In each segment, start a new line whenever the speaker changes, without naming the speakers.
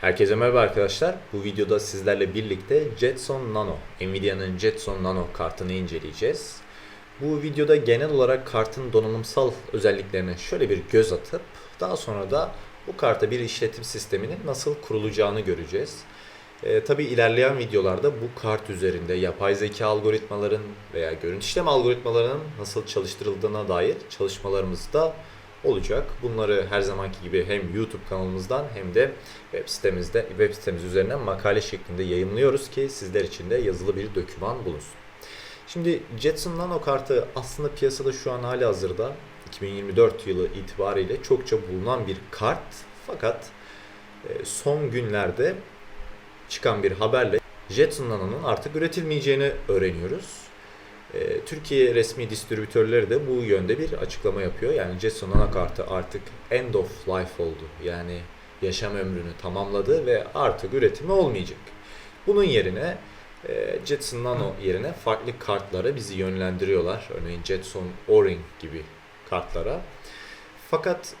Herkese merhaba arkadaşlar. Bu videoda sizlerle birlikte Jetson Nano, Nvidia'nın Jetson Nano kartını inceleyeceğiz. Bu videoda genel olarak kartın donanımsal özelliklerine şöyle bir göz atıp daha sonra da bu karta bir işletim sisteminin nasıl kurulacağını göreceğiz. E, Tabi ilerleyen videolarda bu kart üzerinde yapay zeka algoritmaların veya görüntü işlem algoritmalarının nasıl çalıştırıldığına dair çalışmalarımız da olacak. Bunları her zamanki gibi hem YouTube kanalımızdan hem de web sitemizde web sitemiz üzerinden makale şeklinde yayınlıyoruz ki sizler için de yazılı bir doküman bulunsun. Şimdi Jetson Nano kartı aslında piyasada şu an hali hazırda 2024 yılı itibariyle çokça bulunan bir kart. Fakat e, son günlerde çıkan bir haberle Jetson Nano'nun artık üretilmeyeceğini öğreniyoruz. E, Türkiye resmi distribütörleri de bu yönde bir açıklama yapıyor. Yani Jetson anakartı artık end of life oldu. Yani yaşam ömrünü tamamladı ve artık üretimi olmayacak. Bunun yerine e, Jetson Nano yerine farklı kartlara bizi yönlendiriyorlar. Örneğin Jetson O-Ring gibi kartlara. Fakat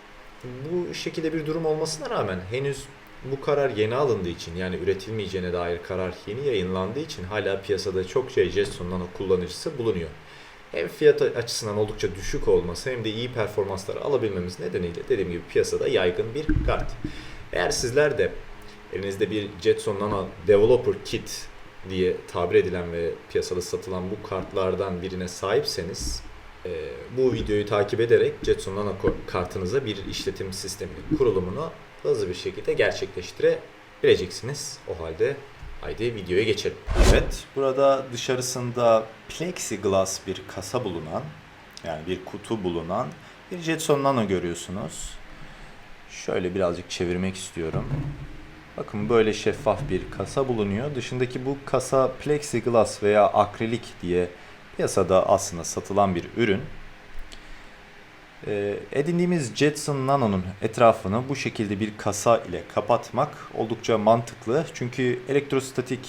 bu şekilde bir durum olmasına rağmen henüz bu karar yeni alındığı için yani üretilmeyeceğine dair karar yeni yayınlandığı için hala piyasada çok şey Jetson Nano kullanıcısı bulunuyor. Hem fiyat açısından oldukça düşük olması hem de iyi performansları alabilmemiz nedeniyle dediğim gibi piyasada yaygın bir kart. Eğer sizler de elinizde bir Jetson Nano Developer Kit diye tabir edilen ve piyasada satılan bu kartlardan birine sahipseniz e, bu videoyu takip ederek Jetson Nano kartınıza bir işletim sistemi kurulumunu hızlı bir şekilde gerçekleştirebileceksiniz. O halde haydi videoya geçelim. Evet, burada dışarısında plexiglass bir kasa bulunan, yani bir kutu bulunan bir Jetson Nano görüyorsunuz. Şöyle birazcık çevirmek istiyorum. Bakın böyle şeffaf bir kasa bulunuyor. Dışındaki bu kasa plexiglass veya akrilik diye piyasada aslında satılan bir ürün. Ee, edindiğimiz Jetson Nano'nun etrafını bu şekilde bir kasa ile kapatmak oldukça mantıklı. Çünkü elektrostatik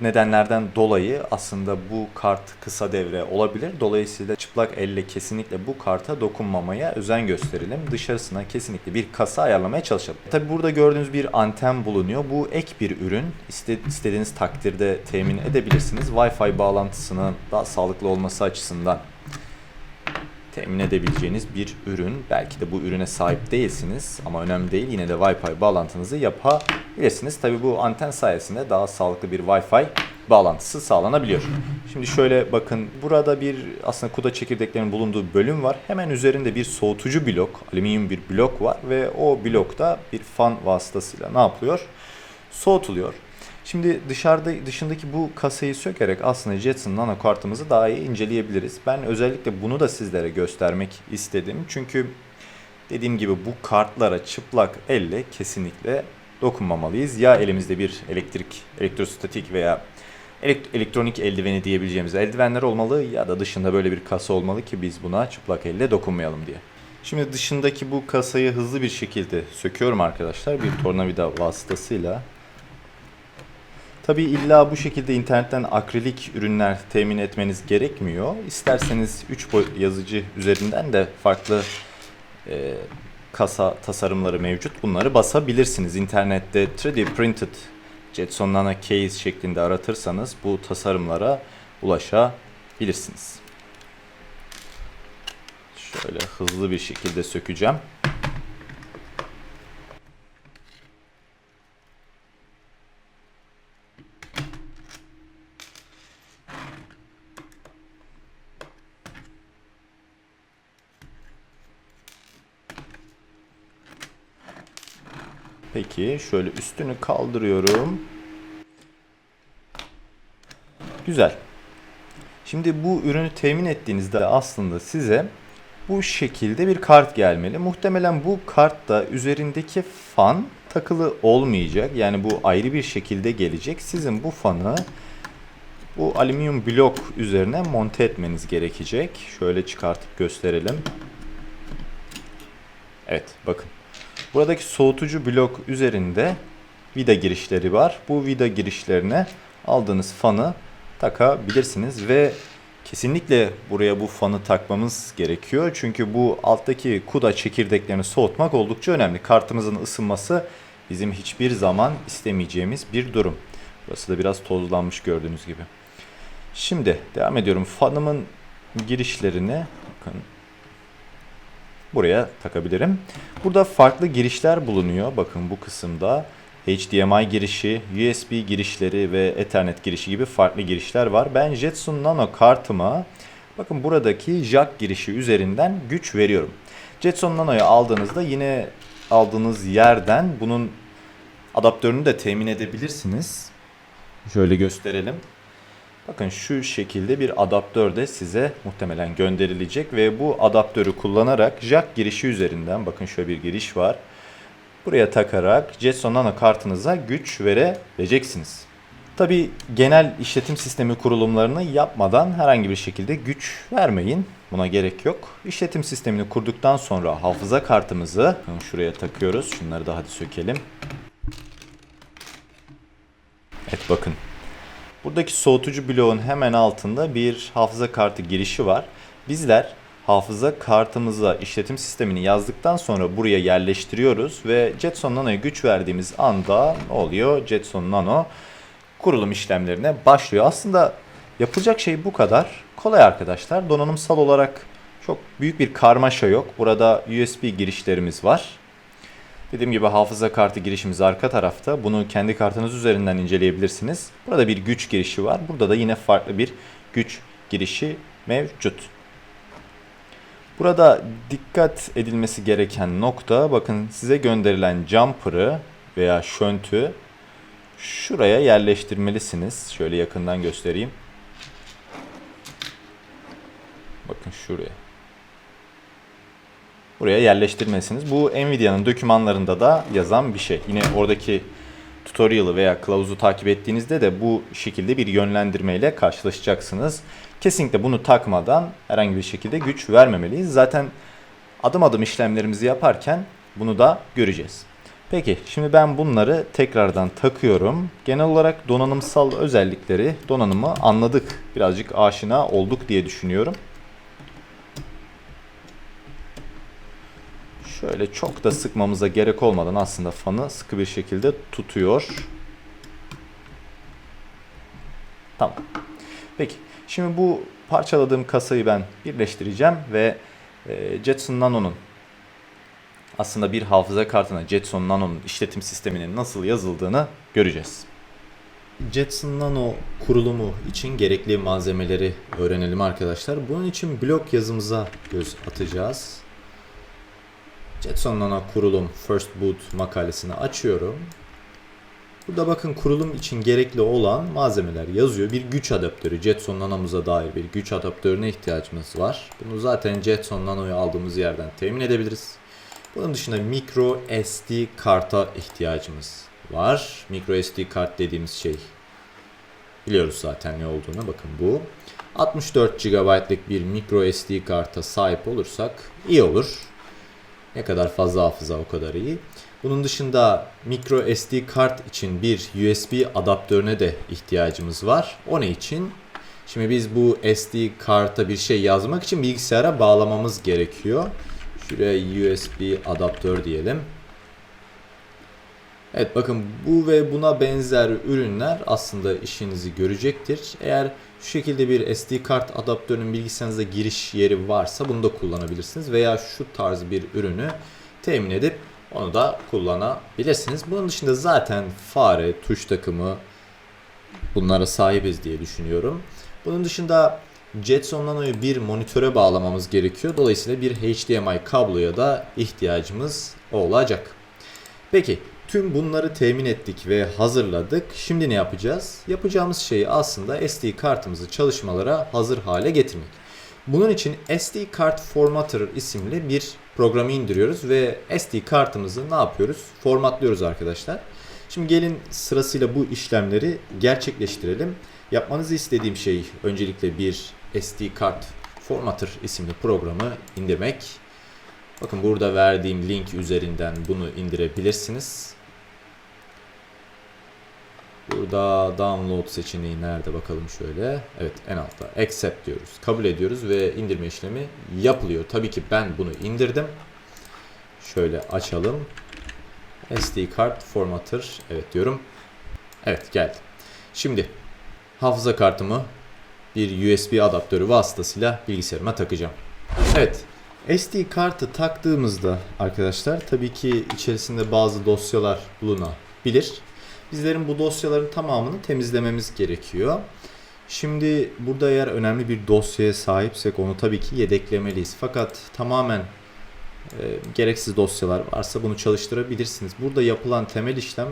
nedenlerden dolayı aslında bu kart kısa devre olabilir. Dolayısıyla çıplak elle kesinlikle bu karta dokunmamaya özen gösterelim. Dışarısına kesinlikle bir kasa ayarlamaya çalışalım. Tabi burada gördüğünüz bir anten bulunuyor. Bu ek bir ürün. İste, takdirde temin edebilirsiniz. Wi-Fi bağlantısının daha sağlıklı olması açısından temin edebileceğiniz bir ürün. Belki de bu ürüne sahip değilsiniz ama önemli değil. Yine de Wi-Fi bağlantınızı yapabilirsiniz. Tabi bu anten sayesinde daha sağlıklı bir Wi-Fi bağlantısı sağlanabiliyor. Şimdi şöyle bakın burada bir aslında kuda çekirdeklerinin bulunduğu bölüm var. Hemen üzerinde bir soğutucu blok, alüminyum bir blok var ve o blokta bir fan vasıtasıyla ne yapılıyor? Soğutuluyor. Şimdi dışarıda dışındaki bu kasayı sökerek aslında Jetson Nano kartımızı daha iyi inceleyebiliriz. Ben özellikle bunu da sizlere göstermek istedim. Çünkü dediğim gibi bu kartlara çıplak elle kesinlikle dokunmamalıyız. Ya elimizde bir elektrik, elektrostatik veya elektronik eldiveni diyebileceğimiz eldivenler olmalı ya da dışında böyle bir kasa olmalı ki biz buna çıplak elle dokunmayalım diye. Şimdi dışındaki bu kasayı hızlı bir şekilde söküyorum arkadaşlar bir tornavida vasıtasıyla. Tabi illa bu şekilde internetten akrilik ürünler temin etmeniz gerekmiyor. İsterseniz 3 boyutlu yazıcı üzerinden de farklı e, kasa tasarımları mevcut. Bunları basabilirsiniz. İnternette 3D printed Jetson Nano case şeklinde aratırsanız bu tasarımlara ulaşabilirsiniz. Şöyle hızlı bir şekilde sökeceğim. Peki şöyle üstünü kaldırıyorum. Güzel. Şimdi bu ürünü temin ettiğinizde aslında size bu şekilde bir kart gelmeli. Muhtemelen bu kartta üzerindeki fan takılı olmayacak. Yani bu ayrı bir şekilde gelecek. Sizin bu fanı bu alüminyum blok üzerine monte etmeniz gerekecek. Şöyle çıkartıp gösterelim. Evet bakın. Buradaki soğutucu blok üzerinde vida girişleri var. Bu vida girişlerine aldığınız fanı takabilirsiniz ve kesinlikle buraya bu fanı takmamız gerekiyor. Çünkü bu alttaki kuda çekirdeklerini soğutmak oldukça önemli. Kartımızın ısınması bizim hiçbir zaman istemeyeceğimiz bir durum. Burası da biraz tozlanmış gördüğünüz gibi. Şimdi devam ediyorum. Fanımın girişlerini bakın buraya takabilirim. Burada farklı girişler bulunuyor. Bakın bu kısımda HDMI girişi, USB girişleri ve Ethernet girişi gibi farklı girişler var. Ben Jetson Nano kartıma bakın buradaki jack girişi üzerinden güç veriyorum. Jetson Nano'yu aldığınızda yine aldığınız yerden bunun adaptörünü de temin edebilirsiniz. Şöyle gösterelim. Bakın şu şekilde bir adaptör de size muhtemelen gönderilecek ve bu adaptörü kullanarak jack girişi üzerinden bakın şöyle bir giriş var. Buraya takarak Jetson Nano kartınıza güç verebileceksiniz. Tabi genel işletim sistemi kurulumlarını yapmadan herhangi bir şekilde güç vermeyin. Buna gerek yok. İşletim sistemini kurduktan sonra hafıza kartımızı şuraya takıyoruz. Şunları da hadi sökelim. Evet bakın. Buradaki soğutucu bloğun hemen altında bir hafıza kartı girişi var. Bizler hafıza kartımıza işletim sistemini yazdıktan sonra buraya yerleştiriyoruz ve Jetson Nano'ya güç verdiğimiz anda oluyor? Jetson Nano kurulum işlemlerine başlıyor. Aslında yapılacak şey bu kadar. Kolay arkadaşlar. Donanımsal olarak çok büyük bir karmaşa yok. Burada USB girişlerimiz var. Dediğim gibi hafıza kartı girişimiz arka tarafta. Bunu kendi kartınız üzerinden inceleyebilirsiniz. Burada bir güç girişi var. Burada da yine farklı bir güç girişi mevcut. Burada dikkat edilmesi gereken nokta bakın size gönderilen jumper'ı veya şöntü şuraya yerleştirmelisiniz. Şöyle yakından göstereyim. Bakın şuraya. Buraya yerleştirmelisiniz. Bu Nvidia'nın dokümanlarında da yazan bir şey. Yine oradaki tutorial'ı veya kılavuzu takip ettiğinizde de bu şekilde bir yönlendirmeyle karşılaşacaksınız. Kesinlikle bunu takmadan herhangi bir şekilde güç vermemeliyiz. Zaten adım adım işlemlerimizi yaparken bunu da göreceğiz. Peki şimdi ben bunları tekrardan takıyorum. Genel olarak donanımsal özellikleri, donanımı anladık. Birazcık aşina olduk diye düşünüyorum. Şöyle çok da sıkmamıza gerek olmadan aslında fanı sıkı bir şekilde tutuyor. Tamam. Peki. Şimdi bu parçaladığım kasayı ben birleştireceğim ve e, Jetson Nano'nun aslında bir hafıza kartına Jetson Nano'nun işletim sisteminin nasıl yazıldığını göreceğiz. Jetson Nano kurulumu için gerekli malzemeleri öğrenelim arkadaşlar. Bunun için blok yazımıza göz atacağız. Jetson Nano kurulum First Boot makalesini açıyorum. Burada bakın kurulum için gerekli olan malzemeler yazıyor. Bir güç adaptörü, Jetson Nano'muza dair bir güç adaptörüne ihtiyacımız var. Bunu zaten Jetson Nano'yu aldığımız yerden temin edebiliriz. Bunun dışında micro SD karta ihtiyacımız var. Micro SD kart dediğimiz şey biliyoruz zaten ne olduğunu. Bakın bu. 64 GB'lık bir micro SD karta sahip olursak iyi olur. Ne kadar fazla hafıza o kadar iyi. Bunun dışında micro SD kart için bir USB adaptörüne de ihtiyacımız var. O ne için? Şimdi biz bu SD karta bir şey yazmak için bilgisayara bağlamamız gerekiyor. Şuraya USB adaptör diyelim. Evet bakın bu ve buna benzer ürünler aslında işinizi görecektir. Eğer şu şekilde bir SD kart adaptörünün bilgisayarınızda giriş yeri varsa bunu da kullanabilirsiniz. Veya şu tarz bir ürünü temin edip onu da kullanabilirsiniz. Bunun dışında zaten fare, tuş takımı bunlara sahibiz diye düşünüyorum. Bunun dışında Jetson Nano'yu bir monitöre bağlamamız gerekiyor. Dolayısıyla bir HDMI kabloya da ihtiyacımız olacak. Peki tüm bunları temin ettik ve hazırladık. Şimdi ne yapacağız? Yapacağımız şey aslında SD kartımızı çalışmalara hazır hale getirmek. Bunun için SD Card Formatter isimli bir programı indiriyoruz ve SD kartımızı ne yapıyoruz? Formatlıyoruz arkadaşlar. Şimdi gelin sırasıyla bu işlemleri gerçekleştirelim. Yapmanızı istediğim şey öncelikle bir SD Card Formatter isimli programı indirmek. Bakın burada verdiğim link üzerinden bunu indirebilirsiniz. Burada download seçeneği nerede bakalım şöyle. Evet en altta accept diyoruz. Kabul ediyoruz ve indirme işlemi yapılıyor. Tabii ki ben bunu indirdim. Şöyle açalım. SD kart formatter. Evet diyorum. Evet geldi. Şimdi hafıza kartımı bir USB adaptörü vasıtasıyla bilgisayarıma takacağım. Evet. SD kartı taktığımızda arkadaşlar tabii ki içerisinde bazı dosyalar bulunabilir. Bizlerin bu dosyaların tamamını temizlememiz gerekiyor. Şimdi burada eğer önemli bir dosyaya sahipsek onu tabii ki yedeklemeliyiz. Fakat tamamen e, gereksiz dosyalar varsa bunu çalıştırabilirsiniz. Burada yapılan temel işlem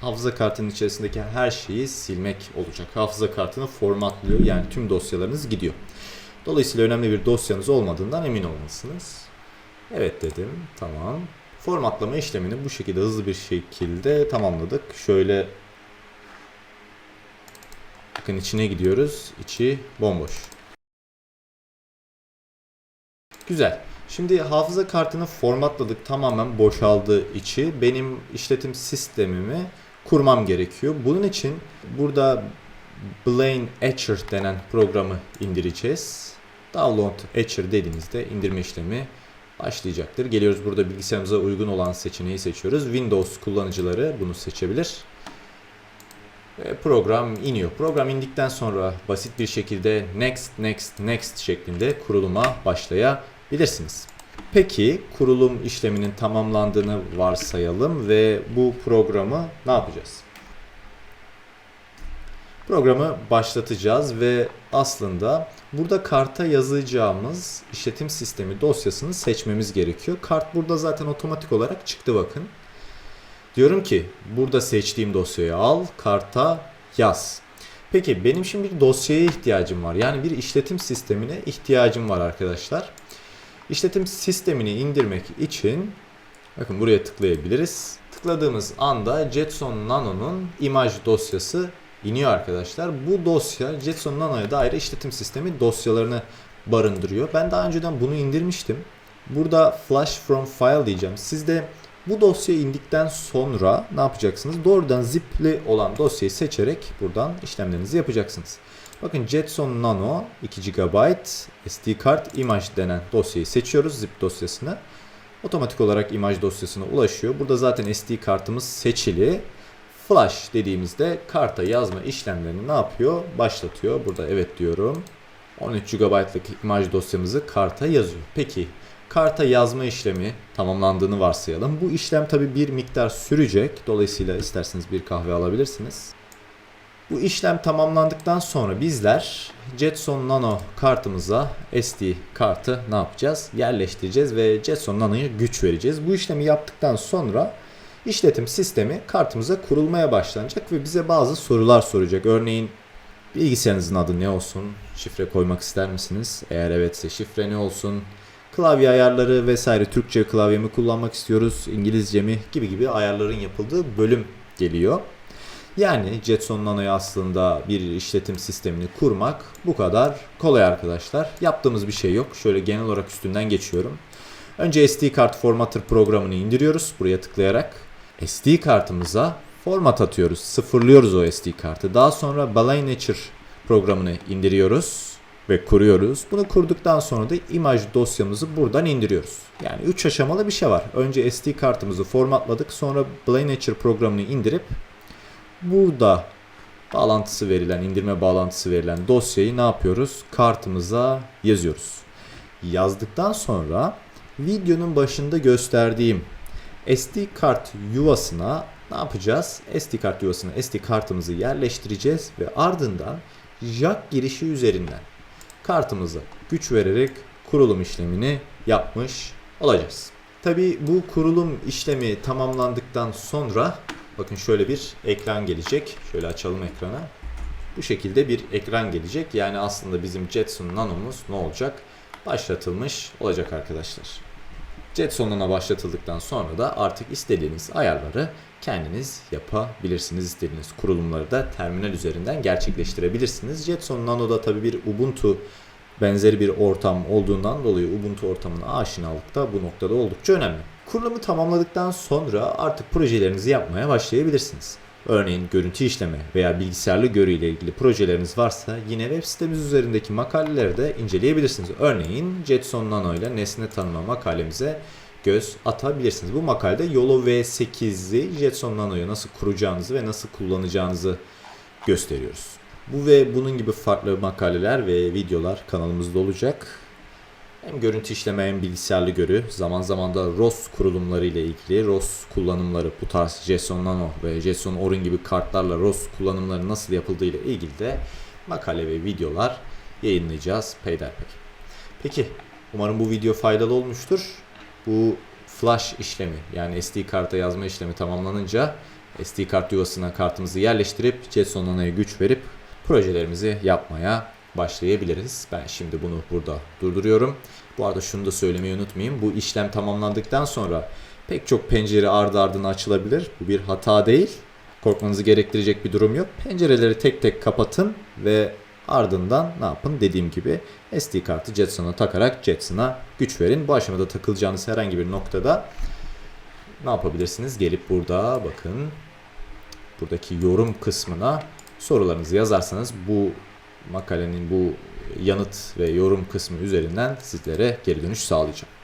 hafıza kartının içerisindeki her şeyi silmek olacak. Hafıza kartını formatlıyor yani tüm dosyalarınız gidiyor. Dolayısıyla önemli bir dosyanız olmadığından emin olmalısınız. Evet dedim. Tamam. Formatlama işlemini bu şekilde hızlı bir şekilde tamamladık. Şöyle bakın içine gidiyoruz. İçi bomboş. Güzel. Şimdi hafıza kartını formatladık. Tamamen boşaldığı içi. Benim işletim sistemimi kurmam gerekiyor. Bunun için burada Blaine Etcher denen programı indireceğiz. Download Etcher dediğinizde indirme işlemi başlayacaktır. Geliyoruz burada bilgisayarımıza uygun olan seçeneği seçiyoruz. Windows kullanıcıları bunu seçebilir. Ve program iniyor. Program indikten sonra basit bir şekilde next next next şeklinde kuruluma başlayabilirsiniz. Peki kurulum işleminin tamamlandığını varsayalım ve bu programı ne yapacağız? Programı başlatacağız ve aslında burada karta yazacağımız işletim sistemi dosyasını seçmemiz gerekiyor. Kart burada zaten otomatik olarak çıktı bakın. Diyorum ki burada seçtiğim dosyayı al, karta yaz. Peki benim şimdi bir dosyaya ihtiyacım var. Yani bir işletim sistemine ihtiyacım var arkadaşlar. İşletim sistemini indirmek için bakın buraya tıklayabiliriz. Tıkladığımız anda Jetson Nano'nun imaj dosyası iniyor arkadaşlar. Bu dosya Jetson Nano'ya dair işletim sistemi dosyalarını barındırıyor. Ben daha önceden bunu indirmiştim. Burada flash from file diyeceğim. Siz de bu dosya indikten sonra ne yapacaksınız? Doğrudan zipli olan dosyayı seçerek buradan işlemlerinizi yapacaksınız. Bakın Jetson Nano 2 GB SD kart imaj denen dosyayı seçiyoruz zip dosyasını. Otomatik olarak imaj dosyasına ulaşıyor. Burada zaten SD kartımız seçili. Flash dediğimizde karta yazma işlemlerini ne yapıyor? Başlatıyor. Burada evet diyorum. 13 GB'lık imaj dosyamızı karta yazıyor. Peki karta yazma işlemi tamamlandığını varsayalım. Bu işlem tabi bir miktar sürecek. Dolayısıyla isterseniz bir kahve alabilirsiniz. Bu işlem tamamlandıktan sonra bizler Jetson Nano kartımıza SD kartı ne yapacağız? Yerleştireceğiz ve Jetson Nano'ya güç vereceğiz. Bu işlemi yaptıktan sonra işletim sistemi kartımıza kurulmaya başlanacak ve bize bazı sorular soracak. Örneğin bilgisayarınızın adı ne olsun? Şifre koymak ister misiniz? Eğer evetse şifre ne olsun? Klavye ayarları vesaire Türkçe klavye mi kullanmak istiyoruz? İngilizce mi? Gibi gibi ayarların yapıldığı bölüm geliyor. Yani Jetson Nano'ya aslında bir işletim sistemini kurmak bu kadar kolay arkadaşlar. Yaptığımız bir şey yok. Şöyle genel olarak üstünden geçiyorum. Önce SD kart formatter programını indiriyoruz buraya tıklayarak. SD kartımıza format atıyoruz. Sıfırlıyoruz o SD kartı. Daha sonra Balay Nature programını indiriyoruz ve kuruyoruz. Bunu kurduktan sonra da imaj dosyamızı buradan indiriyoruz. Yani 3 aşamalı bir şey var. Önce SD kartımızı formatladık. Sonra Balay Nature programını indirip burada bağlantısı verilen, indirme bağlantısı verilen dosyayı ne yapıyoruz? Kartımıza yazıyoruz. Yazdıktan sonra videonun başında gösterdiğim SD kart yuvasına ne yapacağız? SD kart yuvasına SD kartımızı yerleştireceğiz ve ardından jack girişi üzerinden kartımıza güç vererek kurulum işlemini yapmış olacağız. Tabi bu kurulum işlemi tamamlandıktan sonra bakın şöyle bir ekran gelecek. Şöyle açalım ekrana. Bu şekilde bir ekran gelecek. Yani aslında bizim Jetson Nano'muz ne olacak? Başlatılmış olacak arkadaşlar. Jetson'una başlatıldıktan sonra da artık istediğiniz ayarları kendiniz yapabilirsiniz. İstediğiniz kurulumları da terminal üzerinden gerçekleştirebilirsiniz. Jetson Nano'da tabi bir Ubuntu benzeri bir ortam olduğundan dolayı Ubuntu ortamına aşinalık da bu noktada oldukça önemli. Kurulumu tamamladıktan sonra artık projelerinizi yapmaya başlayabilirsiniz. Örneğin görüntü işleme veya bilgisayarlı görü ile ilgili projeleriniz varsa yine web sitemiz üzerindeki makaleleri de inceleyebilirsiniz. Örneğin Jetson Nano ile nesne tanıma makalemize göz atabilirsiniz. Bu makalede YOLO V8'i Jetson Nano'yu nasıl kuracağınızı ve nasıl kullanacağınızı gösteriyoruz. Bu ve bunun gibi farklı makaleler ve videolar kanalımızda olacak. Hem görüntü işleme hem bilgisayarlı görü, zaman zaman da ROS kurulumları ile ilgili ROS kullanımları, bu tarz JSON Nano ve JSON Orin gibi kartlarla ROS kullanımları nasıl yapıldığı ile ilgili de makale ve videolar yayınlayacağız peyderpey. Peki, umarım bu video faydalı olmuştur. Bu flash işlemi yani SD karta yazma işlemi tamamlanınca SD kart yuvasına kartımızı yerleştirip JSON Nano'ya güç verip projelerimizi yapmaya başlayabiliriz. Ben şimdi bunu burada durduruyorum. Bu arada şunu da söylemeyi unutmayayım. Bu işlem tamamlandıktan sonra pek çok pencere ardı ardına açılabilir. Bu bir hata değil. Korkmanızı gerektirecek bir durum yok. Pencereleri tek tek kapatın ve ardından ne yapın? Dediğim gibi SD kartı Jetson'a takarak Jetson'a güç verin. Bu aşamada takılacağınız herhangi bir noktada ne yapabilirsiniz? Gelip burada bakın buradaki yorum kısmına sorularınızı yazarsanız bu makalenin bu yanıt ve yorum kısmı üzerinden sizlere geri dönüş sağlayacağım.